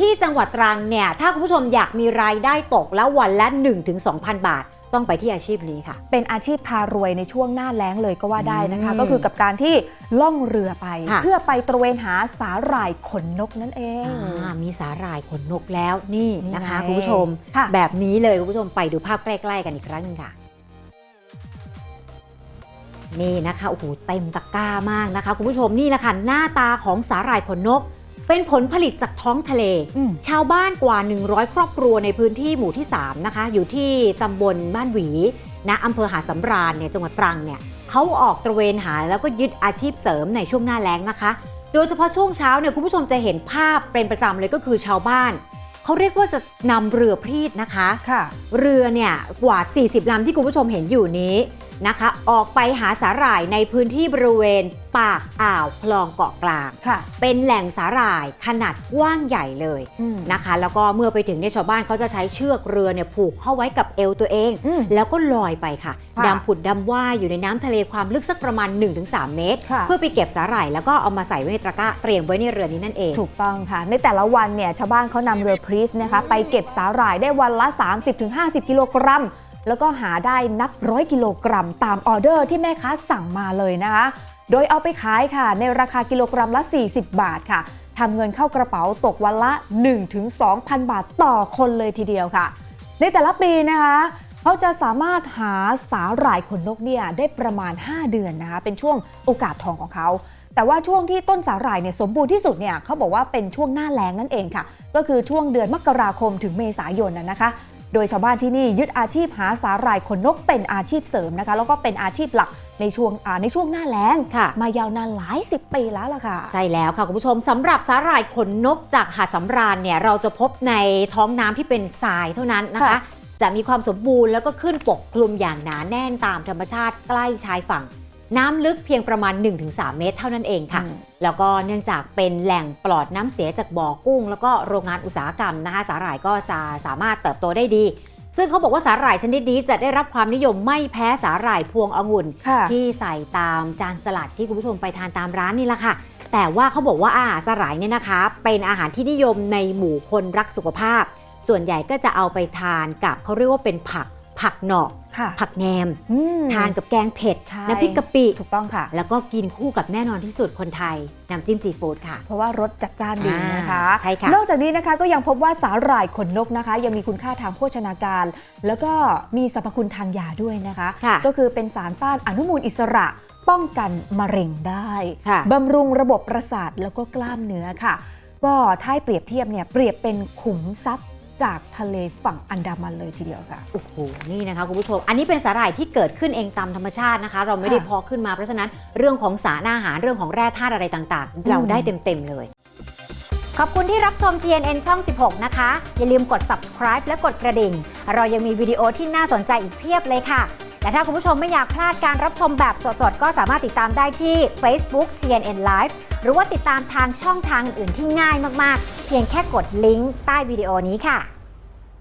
ที่จังหวัดตรังเนี่ย ถ้าคุณผู้ชมอยากมีรายได้ตกแล้ววันละ 1-2,000 บาท ต้องไปที่อาชีพนี้ค่ะ เป็นอาชีพพารวยในช่วงหน้าแล้งเลยก็ว่าได้นะคะ อืมก็คือกับการที่ล่องเรือไป ค่ะ เพื่อไปตระเวนหาสาหร่ายขนนกนั่นเอง อ่ามีสาหร่ายขนนกแล้วนี่นะคะ นี่ไงคุณผู้ชม ค่ะ แบบนี้เลยคุณผู้ชมไปดูภาพใกล้ๆกันอีกครั้งหนึงค่ะ นี่นะคะโอ้โหเต็มตะกร้ามากนะคะ คุณผู้ชมนี่แหละค่ะหน้าตาของสาหร่ายขนนก เป็นผลผลิตจากท้องทะเลอืมชาวบ้านกว่า 100 ครอบครัวในพื้นที่หมู่ที่ 3 นะคะ อยู่ที่ตำบลบ้านหวีนะอำเภอหาดสำราญเนี่ยจังหวัดตรังเนี่ยเขาออกตระเวนหาแล้วก็ยึดอาชีพเสริมในช่วงหน้าแล้งนะคะ โดยเฉพาะช่วงเช้าเนี่ยคุณผู้ชมจะเห็นภาพเป็นประจำเลยก็คือชาวบ้านเขาเรียกว่าจะนำเรือพรีดนะคะค่ะเรือเนี่ยกว่า 40ลำที่คุณผู้ชมเห็นอยู่นี้ นะคะ ออกไปหาสาหร่ายในพื้นที่บริเวณปากอ่าวคลองเกาะกลาง ค่ะ เป็นแหล่งสาหร่ายขนาดกว้างใหญ่เลยอืมนะคะ แล้วก็เมื่อไปถึงเนี่ยชาวบ้านเขาจะใช้เชือกเรือเนี่ยผูกเข้าไว้กับเอวตัวเอง อืม แล้วก็ลอยไปค่ะค่ะดำผุดดำว่ายอยู่ในน้ำทะเลความลึกสักประมาณ 1-3 เมตร ค่ะ เพื่อไปเก็บสาหร่ายแล้วก็เอามาใส่ไว้ในตะกร้าเตรียมไว้ในเรือนี้นั่นเอง ถูกต้องค่ะ ในแต่ละวันเนี่ยชาวบ้านเขานำเรือพรีสนะคะไปเก็บสาหร่ายได้วันละ 30-50 กิโลกรัม แล้วก็หาได้นับร้อยกิโลกรัมตามออเดอร์ที่แม่ค้าสั่งมาเลยนะคะ โดยเอาไปขายค่ะ ในราคากิโลกรัมละ 40 บาทค่ะทำเงินเข้ากระเป๋าตกวันละ 1-2,000 บาทต่อคนเลยทีเดียวค่ะ ในแต่ละปีนะคะเขาจะสามารถหาสาหร่ายขนนกเนี่ยได้ประมาณ 5 เดือนนะคะเป็นช่วงโอกาสทองของเขาแต่ว่าช่วงที่ต้นสาหร่ายเนี่ยสมบูรณ์ที่สุดเนี่ยเขาบอกว่าเป็นช่วงหน้าแล้งนั่นเองค่ะ ก็คือช่วงเดือนมกราคมถึงเมษายนนะนะคะ โดยชาวบ้านที่นี่ยึดอาชีพหาสาหร่ายขนนกเป็นอาชีพเสริมนะคะ แล้วก็เป็นอาชีพหลักในช่วงอ่าในช่วงหน้าแล้งค่ะมายาวนานหลายสิบปีแล้วล่ะค่ะ ใช่แล้วค่ะ คุณผู้ชมสำหรับสาหร่ายขนนกจากหาดสำราญเนี่ยเราจะพบในท้องน้ำที่เป็นทรายเท่านั้นนะคะค่ะจะมีความสมบูรณ์แล้วก็ขึ้นปกคลุมอย่างหนาแน่นตามธรรมชาติใกล้ชายฝั่ง น้ำลึกเพียงประมาณ 1-3 เมตรเท่านั้นเองค่ะอืมแล้วก็เนื่องจากเป็นแหล่งปลอดน้ำเสียจากบ่อกุ้ง แล้วก็โรงงานอุตสาหกรรมนะคะสาหร่ายก็จะสามารถเติบโตได้ดี ซึ่งเขาบอกว่าสาหร่ายชนิดนี้จะได้รับความนิยมไม่แพ้สาหร่ายพวงองุ่นค่ะที่ใส่ตามจานสลัดที่คุณผู้ชมไปทานตามร้านนี่แหละค่ะ แต่ว่าเขาบอกว่าอาหารสาหร่ายเนี่ยนะคะ เป็นอาหารที่นิยมในหมู่คนรักสุขภาพ ส่วนใหญ่ก็จะเอาไปทานกับเขาเรียกว่าเป็นผัก ผักหนอก ค่ะผักแหนม อืมทานกับแกงเผ็ดใช่น้ำพริกกะปิ ถูกต้องค่ะ แล้วก็กินคู่กับแน่นอนที่สุดคนไทย น้ำจิ้มซีฟู้ดค่ะ เพราะว่ารสจัดจ้านดีนะคะอ่าใช่ค่ะ นอกจากนี้นะคะก็ยังพบว่าสาหร่ายขนนกนะคะ ยังมีคุณค่าทางโภชนาการ แล้วก็มีสรรพคุณทางยาด้วยนะคะ ค่ะ ก็คือเป็นสารต้านอนุมูลอิสระป้องกันมะเร็งได้ค่ะ บำรุงระบบประสาทแล้วก็กล้ามเนื้อค่ะ ก็ถ้าให้เปรียบเทียบเนี่ยเปรียบเป็นขุมทรัพย์ จากทะเลฝั่งอันดามันเลยทีเดียวค่ะ โอ้โห นี่นะคะคุณผู้ชม อันนี้เป็นสาหร่ายที่เกิดขึ้นเองตามธรรมชาตินะคะ เราไม่ได้ค่ะเพาะขึ้นมา เพราะฉะนั้นเรื่องของสารอาหารเรื่องของแร่ธาตุอะไรต่างๆ เราได้เต็ม ๆ เลย ขอบคุณที่รับชม TNN ช่อง 16 นะคะ อย่าลืมกด subscribe และกดกระดิ่ง เรายังมีวิดีโอที่น่าสนใจอีกเพียบเลยค่ะ และถ้าคุณผู้ชมไม่อยากพลาดการรับชมแบบสดๆ ก็สามารถติดตามได้ที่ Facebook CNN Live หรือว่าติดตามทางช่องทางอื่นที่ง่ายมากๆ เพียงแค่กดลิงก์ใต้วิดีโอนี้ค่ะ